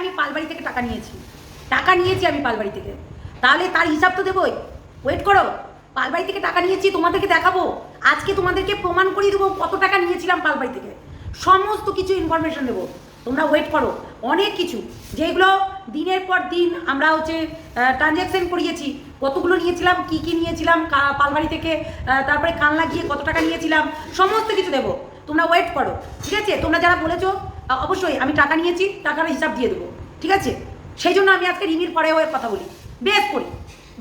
আমি পালবাড়ি থেকে টাকা নিয়েছি। টাকা নিয়েছি আমি পালবাড়ি থেকে। তাহলে তার হিসাব তো দেবোই। ওয়েট করো। পালবাড়ি থেকে টাকা নিয়েছি, তোমাদেরকে দেখাবো। আজকে তোমাদেরকে প্রমাণ করিয়ে দেবো কত টাকা নিয়েছিলাম পালবাড়ি থেকে। সমস্ত কিছু ইনফরমেশন দেবো। তোমরা ওয়েট করো। অনেক কিছু। যেগুলো দিনের পর দিন আমরা হচ্ছে ট্রানজ্যাকশন করিয়েছি। কতগুলো নিয়েছিলাম, কি কি নিয়েছিলাম পালবাড়ি থেকে তারপরে কানলা গিয়ে কত টাকা নিয়েছিলাম, সমস্ত কিছু দেবো। তোমরা ওয়েট করো। ঠিক আছে? তোমরা যারা বলেছ অবশ্যই, আমি টাকা নিয়েছি, টাকার হিসাব দিয়ে দেবো। ঠিক আছে? সেই জন্য আমি আজকে রিমির পরে হয়ে কথা বলি। বেশ করি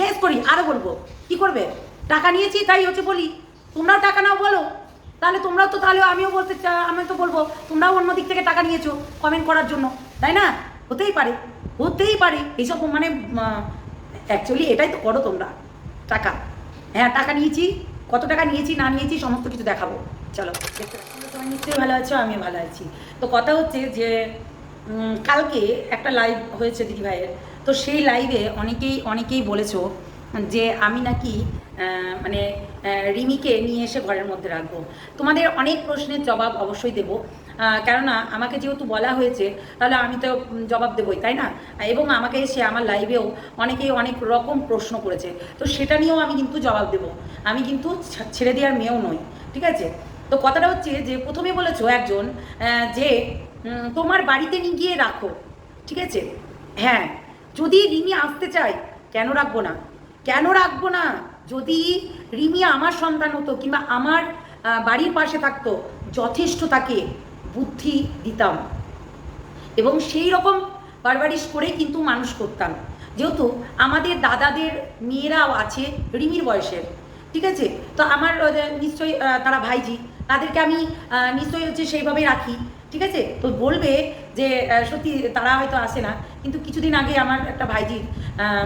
বেশ করি আরও বলব। কি করবে? টাকা নিয়েছি, তাই হচ্ছে বলি। তোমরাও টাকা নাও বলো। তাহলে তোমরাও তো, তাহলে আমিও বলতে আমি তো বলব, তোমরাও অন্য দিক থেকে টাকা নিয়েছো কমেন্ট করার জন্য। তাই না? হতেই পারে হতেই পারে। এইসব মানে অ্যাকচুয়ালি এটাই তো করো তোমরা। টাকা। হ্যাঁ টাকা নিয়েছি, কত টাকা নিয়েছি, না নিয়েছি, সমস্ত কিছু দেখাবো। চলো, দেখতে নিশ্চয়ই ভালো আছো আমি ভালো আছি। তো কথা হচ্ছে যে কালকে একটা লাইভ হয়েছে দিদি ভাইয়ের। তো সেই লাইভে অনেকেই অনেকেই বলেছ যে, আমি নাকি মানে রিমিকে নিয়ে এসে ঘরের মধ্যে রাখব। তোমাদের অনেক প্রশ্নের জবাব অবশ্যই দেবো। কেননা আমাকে যেহেতু বলা হয়েছে, তাহলে আমি তো জবাব দেবই, তাই না? এবং আমাকে এসে আমার লাইভেও অনেকেই অনেক রকম প্রশ্ন করেছে। তো সেটা নিয়েও আমি কিন্তু জবাব দেবো। আমি কিন্তু ছেড়ে দেওয়ার মেয়েও নই, ঠিক আছে? তো কথাটা হচ্ছে যে প্রথমে বলেছ একজন যে তোমার বাড়িতে নিয়ে গিয়ে রাখো, ঠিক আছে? হ্যাঁ যদি রিমি আসতে চায়, কেন রাখব না? কেন রাখব না? যদি রিমি আমার সন্তান হতো কিংবা আমার বাড়ির পাশে থাকতো, যথেষ্ট তাকে বুদ্ধি দিতাম। এবং সেই রকম পারবারিশ করে কিন্তু মানুষ করতাম। যেহেতু আমাদের দাদাদের মেয়েরাও আছে রিমির বয়সের, ঠিক আছে? তো আমার নিশ্চয়ই তারা ভাইজি। তাদেরকে আমি নিশ্চয়ই হচ্ছে সেইভাবেই রাখি, ঠিক আছে? তো বলবে যে সত্যি তারা হয়তো আসে না, কিন্তু কিছুদিন আগে আমার একটা ভাইজির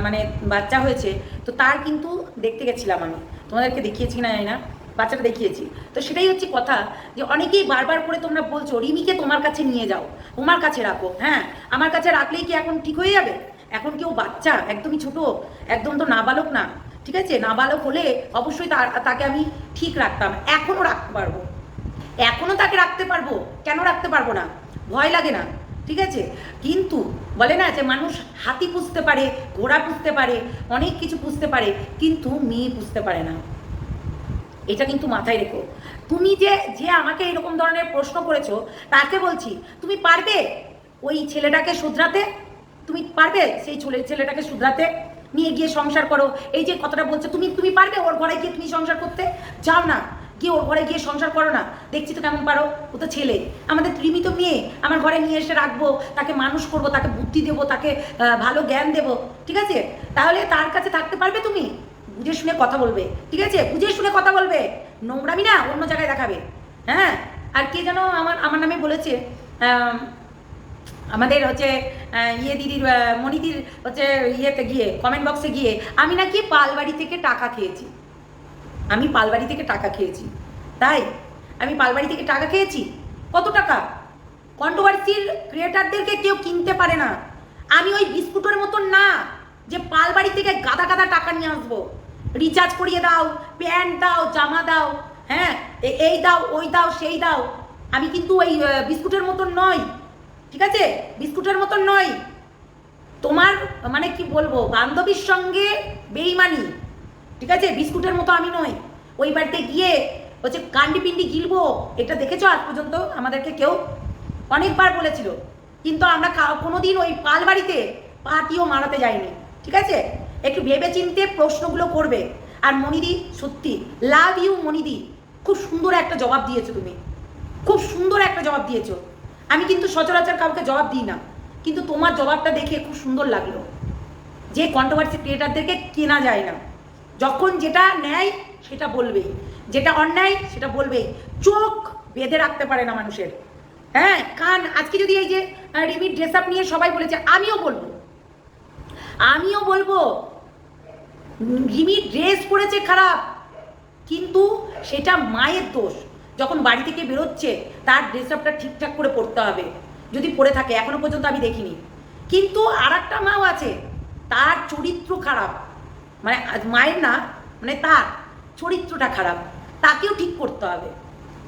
মানে বাচ্চা হয়েছে, তো তার কিন্তু দেখতে গেছিলাম আমি। তোমাদেরকে দেখিয়েছি না জানি না, বাচ্চাটা দেখিয়েছি। তো সেটাই হচ্ছে কথা যে, অনেকেই বারবার করে তোমরা বলছো, রিমিকে তোমার কাছে নিয়ে যাও, তোমার কাছে রাখো। হ্যাঁ আমার কাছে রাখলেই কি এখন ঠিক হয়ে যাবে? এখন কেউ বাচ্চা? একদমই ছোট, একদম তো নাবালক না। ঠিক আছে? নাবালক হলে অবশ্যই তাকে আমি ঠিক রাখতাম, এখনও রাখতে পারব। এখনও তাকে রাখতে পারব? কেন রাখতে পারব না? ভয় লাগে না, ঠিক আছে? কিন্তু বলে না যে মানুষ হাতি পুষতে পারে, ঘোড়া পুষতে পারে, অনেক কিছু পুষতে পারে, কিন্তু মেয়ে পুষতে পারে না। এটা কিন্তু মাথায় রেখো। তুমি যে যে আমাকে এরকম ধরনের প্রশ্ন করেছ, তাকে বলছি, তুমি পারবে ওই ছেলেটাকে শুধরাতে? তুমি পারবে সেই ছেলে, ছেলেটাকে শুধরাতে? নিয়ে গিয়ে সংসার করো। এই যে কথাটা বলছো, তুমি তুমি পারবে ওর ঘরে গিয়ে তুমি সংসার করতে? যাও না। গিয়ে ওর ঘরে গিয়ে সংসার করো না। দেখছি তো কেমন পারো? ও তো ছেলে। আমাদের ত্রিমি তো মেয়ে। আমার ঘরে নিয়ে এসে রাখব, তাকে মানুষ করব, তাকে বুদ্ধি দেবো, তাকে ভালো জ্ঞান দেবো। ঠিক আছে? তাহলে তার কাছে থাকতে পারবে তুমি? বুঝে শুনে কথা বলবে। ঠিক আছে? বুঝে শুনে কথা বলবে। নোংরামি না, অন্য জায়গায় দেখাবে। হ্যাঁ? আর কে যেন আমার আমার নামে বলেছে আমাদের হচ্ছে ইয়ে দিদির মণিদির হচ্ছে ইয়েতে গিয়ে কমেন্ট বক্সে গিয়ে, আমি নাকি পালবাড়ি থেকে টাকা খেয়েছি। আমি পালবাড়ি থেকে টাকা খেয়েছি। তাই? আমি পালবাড়ি থেকে টাকা খেয়েছি? কত টাকা? কন্ট্রোভার্সির ক্রিয়েটারদেরকে কেউ কিনতে পারে না। আমি ওই বিস্কুটের মতন না, যে পালবাড়ি থেকে গাদা গাদা টাকা নিয়ে আসব। রিচার্জ করিয়ে দাও প্যান্ট দাও, জামা দাও হ্যাঁ? এই দাও, ওই দাও, সেই দাও। আমি কিন্তু ওই বিস্কুটের মতন নই। ঠিক আছে? বিস্কুটের মতন নই। তোমার মানে কি বলব, বান্ধবীর সঙ্গে বেইমানি। ঠিক আছে? বিস্কুটের মতো আমি নই। ওই বাড়িতে গিয়ে হচ্ছে কান্ডি পিন্ডি গিলবো, এটা দেখেছ আজ পর্যন্ত? আমাদেরকে কেউ অনেকবার বলেছিল। কিন্তু আমরা কা- কোনোদিন ওই পাল বাড়িতে পাটিও মারাতে যাইনি। ঠিক আছে? একটু ভেবে চিনতে প্রশ্নগুলো করবে। আর মনিদি সত্যি লাভ ইউ মনিদি খুব সুন্দর একটা জবাব দিয়েছ তুমি। খুব সুন্দর একটা জবাব দিয়েছ। আমি কিন্তু সচরাচর কাউকে জবাব দিই না। কিন্তু তোমার জবাবটা দেখে খুব সুন্দর লাগল। যে কন্ট্রোভার্সি ক্রিয়েটারদেরকে কেনা যায় না। যখন যেটা নেয় সেটা বলবেই যেটা অন্যায়, সেটা বলবেই চোখ বেঁধে রাখতে পারে না মানুষের। হ্যাঁ কান, আজকে যদি এই যে রিমির ড্রেস আপ নিয়ে সবাই বলেছে, আমিও বলব। আমিও বলব, রিমি ড্রেস পরেছে খারাপ, কিন্তু সেটা মায়ের দোষ। যখন বাড়ি থেকে বেরোচ্ছে, তার ড্রেস আপটা ঠিকঠাক করে পরতে হবে। যদি পরে থাকে, এখনও পর্যন্ত আমি দেখিনি। কিন্তু আর একটা মাও আছে, তার চরিত্র খারাপ। মানে মায়ের না মানে তার চরিত্রটা খারাপ, তাকেও ঠিক করতে হবে।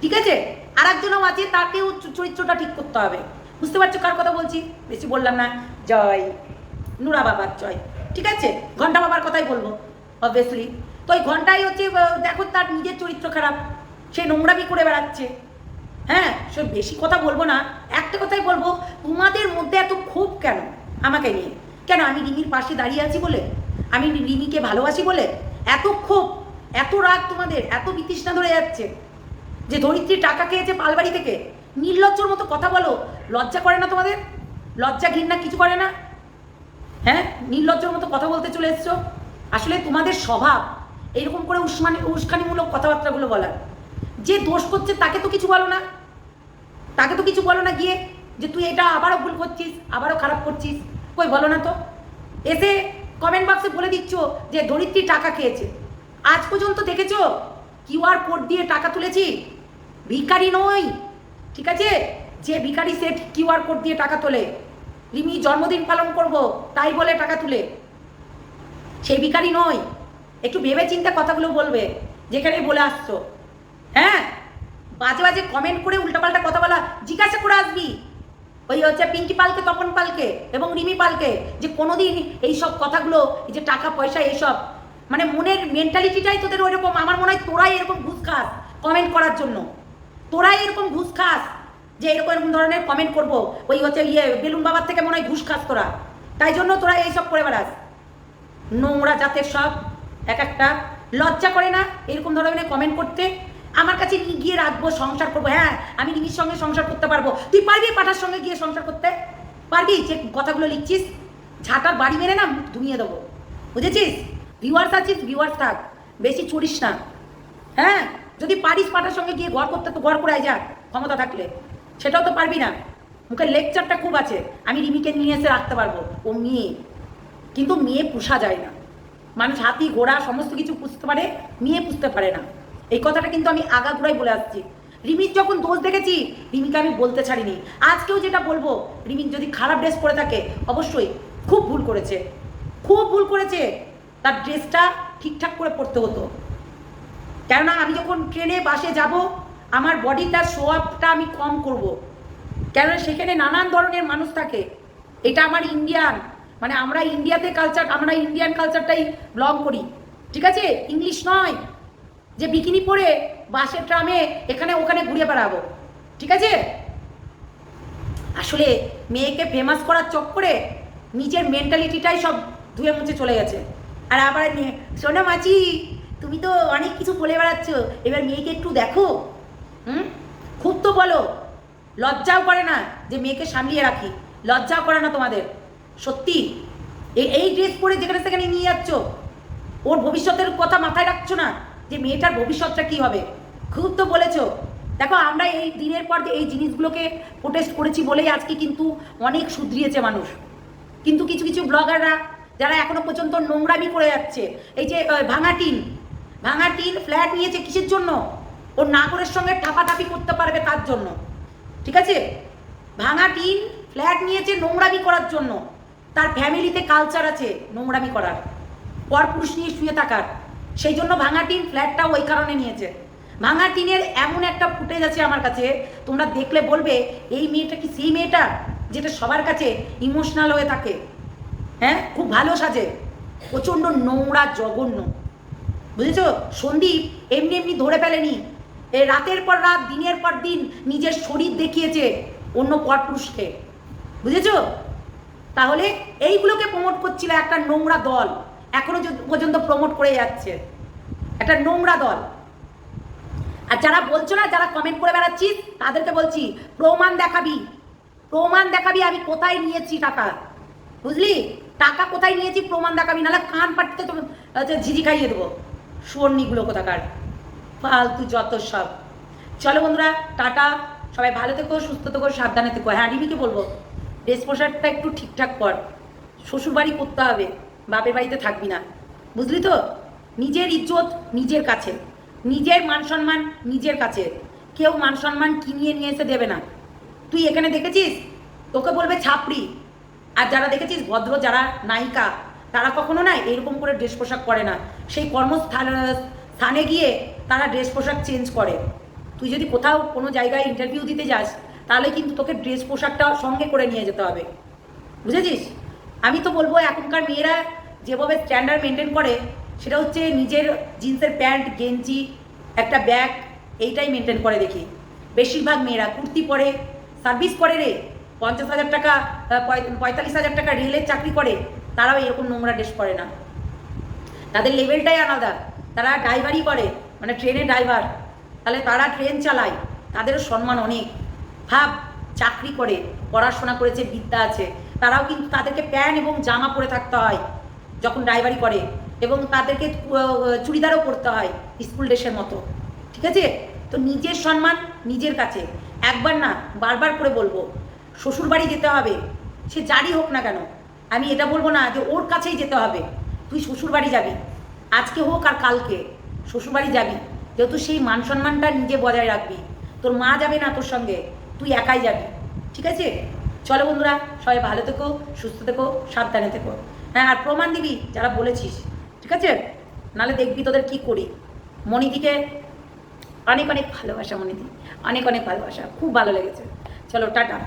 ঠিক আছে? আর একজনও আছে, তাকেও চরিত্রটা ঠিক করতে হবে। বুঝতে পারছ কার কথা বলছি? বেশি বললাম না। জয়। নুরা বাবার জয়। ঠিক আছে? ঘণ্টা বাবার কথাই বলব অবভিয়াসলি তো ওই ঘন্টাই হচ্ছে দেখো তার নিজের চরিত্র খারাপ। সে নোংরামি করে বেড়াচ্ছে। হ্যাঁ? সে বেশি কথা বলব না। একটা কথাই বলব, তোমাদের মধ্যে এত ক্ষোভ কেন আমাকে নিয়ে? কেন আমি রিমির পাশে দাঁড়িয়ে আছি বলে? আমি রিমিকে ভালোবাসি বলে এত ক্ষোভ, এত রাগ তোমাদের, এত বিতৃষ্ণা ধরে যাচ্ছে যে ধরিত্রী টাকা খেয়েছে পালবাড়ি থেকে। নির্লজ্জর মতো কথা বলো, লজ্জা করে না তোমাদের? লজ্জা ঘৃণা কিছু করে না? হ্যাঁ? নির্লজ্জর মতো কথা বলতে চলে এসছো? আসলে তোমাদের স্বভাব, এরকম করে উস্মানি উস্কানিমূলক কথাবার্তাগুলো বলার যে দোষ করছে তাকে তো কিছু বলো না। তাকে তো কিছু বলো না গিয়ে যে তুই এটা আবারও ভুল করছিস, আবারও খারাপ করছিস। কই বলো না তো। এসে কমেন্ট বক্সে বলে দিচ্ছ যে ধরিত্রী টাকা খেয়েছে। আজ পর্যন্ত দেখেছ? কিউআর কোড দিয়ে টাকা তুলেছি। ভিখারি নই, ঠিক আছে? যে ভিখারি সে কিউআর কোড দিয়ে টাকা তোলে। রিমি জন্মদিন পালন করব, তাই বলে টাকা তুলে। সেই ভিখারি নই। একটু ভেবে চিন্তে কথাগুলো বলবে, যেখানে বলে আসছো। হ্যাঁ? বাজে বাজে কমেন্ট করে উল্টাপাল্টা কথা বলা, জিজ্ঞাসা করে আসবি। ওই হচ্ছে পিঙ্কি পালকে, তপন পালকে এবং রিমি পালকে যে কোনোদিন এই সব কথাগুলো যে টাকা, পয়সা, এইসব মানে মনের মেন্টালিটিটাই তোদের ওইরকম। আমার মনে হয় তোরাই এরকম ঘুষ খাস কমেন্ট করার জন্য। তোরাই এরকম ঘুষ খাস যে এরকম এরকম ধরনের কমেন্ট করব। ওই হচ্ছে ইয়ে বেলুন বাবার থেকে মনে হয় ঘুষ খাস তোরা। তাই জন্য তোরা এইসব করে বেড়াস। নোংরা জাতের সব, এক একটা। লজ্জা করে না এরকম ধরনের কমেন্ট করতে। আমার কাছে নিয়ে গিয়ে রাখব, সংসার করব? হ্যাঁ আমি রিমির সঙ্গে সংসার করতে পারব। তুই পারবি পাঠার সঙ্গে গিয়ে সংসার করতে? পারবি? যে কথাগুলো লিখছিস, ঝাঁটার বাড়ি মেরে না ধুমিয়ে দেবো। বুঝেছিস? ভিউয়ার্স আছিস ভিউয়ার্স থাক। বেশি চড়িস না। হ্যাঁ যদি পারিস পাঠার সঙ্গে গিয়ে ঘর করতে, তো ঘর করে যা ক্ষমতা থাকলে। সেটাও তো পারবি না। মুখের লেকচারটা খুব আছে। আমি রিমিকে নিয়ে এসে রাখতে পারব। ও মেয়ে। কিন্তু মেয়ে পুষা যায় না। মানুষ হাতি, ঘোড়া, সমস্ত কিছু পুষতে পারে, মেয়ে পুষতে পারে না। এই কথাটা কিন্তু আমি আগাগোড়াই বলে আসছি। রিমির যখন দোষ দেখেছি, রিমিকে আমি বলতে ছাড়িনি। আজকেও যেটা বলব রিমিক যদি খারাপ ড্রেস পরে থাকে, অবশ্যই খুব ভুল করেছে। খুব ভুল করেছে। তার ড্রেসটা ঠিকঠাক করে পরতে হতো। কেননা আমি যখন ট্রেনে, বাসে যাব, আমার বডিটার শো আপটা আমি কম করব। কেননা সেখানে নানান ধরনের মানুষ থাকে। এটা আমার ইন্ডিয়ান মানে আমরা ইন্ডিয়াতে কালচার আমরা ইন্ডিয়ান কালচারটাই ব্লগ করি। ঠিক আছে? ইংলিশ নয়। যে বিকিনি পরে বাসে ট্রামে এখানে ওখানে ঘুরে বেড়াবো। ঠিক আছে? আসলে মেয়েকে ফেমাস করার চক্করে নিজের মেন্টালিটিটাই সব ধুয়ে মুছে চলে গেছে। আর আবার নে- শোনো মাচি তুমি তো অনেক কিছু বলে বেড়াচ্ছ, এবার মেয়েকে একটু দেখো। হুম? খুব তো বলো, লজ্জাও করে না যে মেয়েকে সামলিয়ে রাখি। লজ্জাও করে না তোমাদের। সত্যি এই ড্রেস পরে যেখানে সেখানে নিয়ে যাচ্ছ, ওর ভবিষ্যতের কথা মাথায় রাখছো না? যে মেয়েটার ভবিষ্যৎটা কি হবে? খুব তো বলেছ। দেখো, আমরা এই দিনের পর এই জিনিসগুলোকে প্রোটেস্ট করেছি বলেই আজকে কিন্তু অনেক শুধরিয়েছে মানুষ। কিন্তু কিছু কিছু ব্লগাররা যারা এখনও পর্যন্ত নোংরামি করে যাচ্ছে, এই যে ভাঙা টিন ভাঙা টিন ফ্ল্যাট নিয়েছে কিসের জন্য? ওর নাগরের সঙ্গে টাপাটাপি করতে পারবে তার জন্য? ঠিক আছে? ভাঙা টিন ফ্ল্যাট নিয়েছে নোংরামি করার জন্য। তার ফ্যামিলিতে কালচার আছে নোংরামি করার। পরপুরুষ নিয়ে শুয়ে থাকার। সেই জন্য ভাঙা টিন ফ্ল্যাটটাও ওই কারণে নিয়েছে। ভাঙা টিনের এমন একটা ফুটেজ আছে আমার কাছে, তোমরা দেখলে বলবে, এই মেয়েটা কি সেই মেয়েটা? যেটা সবার কাছে ইমোশনাল হয়ে থাকে। হ্যাঁ? খুব ভালো সাজে। প্রচণ্ড নোংরা, জঘন্য। বুঝেছ? সন্দীপ এমনি এমনি ধরে ফেলেনি। এ রাতের পর রাত, দিনের পর দিন নিজের শরীর দেখিয়েছে অন্য পরপুরুষকে। বুঝেছ? তাহলে এইগুলোকে প্রমোট করছিল একটা নোংরা দল। এখনও পর্যন্ত প্রমোট করে যাচ্ছে। একটা নোংরা দল। আর যারা বলছো না, যারা কমেন্ট করে বেড়াচ্ছিস, তাদেরকে বলছি, প্রমাণ দেখাবি। প্রমাণ দেখাবি আমি কোথায় নিয়েছি টাকা। বুঝলি? টাকা কোথায় নিয়েছি, প্রমাণ দেখাবি, নাহলে কান পাটতে তো ঝিঝি খাইয়ে দেবো। সুবর্ণিগুলো কোথাকার। ফালতু যত সব। চলো বন্ধুরা, টাটা। সবাই ভালো থেকো, সুস্থ থেকো, সাবধানে থেকো। হ্যাঁ রিমিকে বলব, ড্রেস পোশাকটা একটু ঠিকঠাক কর শ্বশুরবাড়ি করতে হবে। বাপের বাড়িতে থাকবি না। বুঝলি তো? নিজের ইজ্জত নিজের কাছে। নিজের মান সম্মান নিজের কাছে। কেউ মান সম্মান কিনিয়ে নিয়ে এসে দেবে না। তুই এখানে দেখেছিস? তোকে বলবে ছাপড়ি। আর যারা দেখেছিস? ভদ্র যারা নায়িকা, তারা কখনো না এরকম করে ড্রেস পোশাক করে না। সেই কর্মস্থান স্থানে গিয়ে তারা ড্রেস পোশাক চেঞ্জ করে। তুই যদি কোথাও কোনো জায়গায় ইন্টারভিউ দিতে যাস, তাহলে কিন্তু তোকে ড্রেস পোশাকটা সঙ্গে করে নিয়ে যেতে হবে। বুঝেছিস? আমি তো বলব, এখনকার মেয়েরা যেভাবে স্ট্যান্ডার্ড মেনটেন করে, সেটা হচ্ছে নিজের জিন্সের প্যান্ট, গেঞ্জি, একটা ব্যাগ এইটাই মেনটেন করে দেখি। বেশিরভাগ মেয়েরা কুর্তি পরে সার্ভিস করে রে, পঞ্চাশ হাজার টাকা পঁয়তাল্লিশ হাজার টাকা রেলের চাকরি করে, তারাও এরকম নোংরা ড্রেস পরে না। তাদের লেভেলটাই আলাদা। তারা ড্রাইভারই করে মানে ট্রেনের ড্রাইভার তাহলে তারা ট্রেন চালায়, তাদেরও সম্মান অনেক। ভাব, চাকরি করে, পড়াশোনা করেছে, বিদ্যা আছে। তারাও কিন্তু তাদেরকে প্যান্ট এবং জামা পরে থাকতে হয় যখন ড্রাইভারি করে এবং তাদেরকে চুড়িদারও পরতে হয় স্কুল ড্রেসের মতো। ঠিক আছে? তো নিজের সম্মান নিজের কাছে। একবার না বারবার করে বলব শ্বশুর বাড়ি যেতে হবে, সে যারই হোক না কেন, আমি এটা বলব না যে ওর কাছেই যেতে হবে। তুই শ্বশুর বাড়ি যাবি, আজকে হোক আর কালকে শ্বশুর বাড়ি যাবি, যেহেতু সেই মান সম্মানটা নিজে বজায় রাখবি। তোর মা যাবে না তোর সঙ্গে, তুই একাই যাবি। ঠিক আছে? চলো বন্ধুরা, সবাই ভালো থেকো, সুস্থ থেকো, সাবধানে থেকো। হ্যাঁ আর প্রমাণ দিবি, যারা বলেছিস, ঠিক আছে? নালে দেখবি তোদের কি করি। মণিদিকে অনেক অনেক ভালোবাসা, মণিদি। অনেক অনেক ভালোবাসা, খুব ভালো লেগেছে। চলো, টাটা।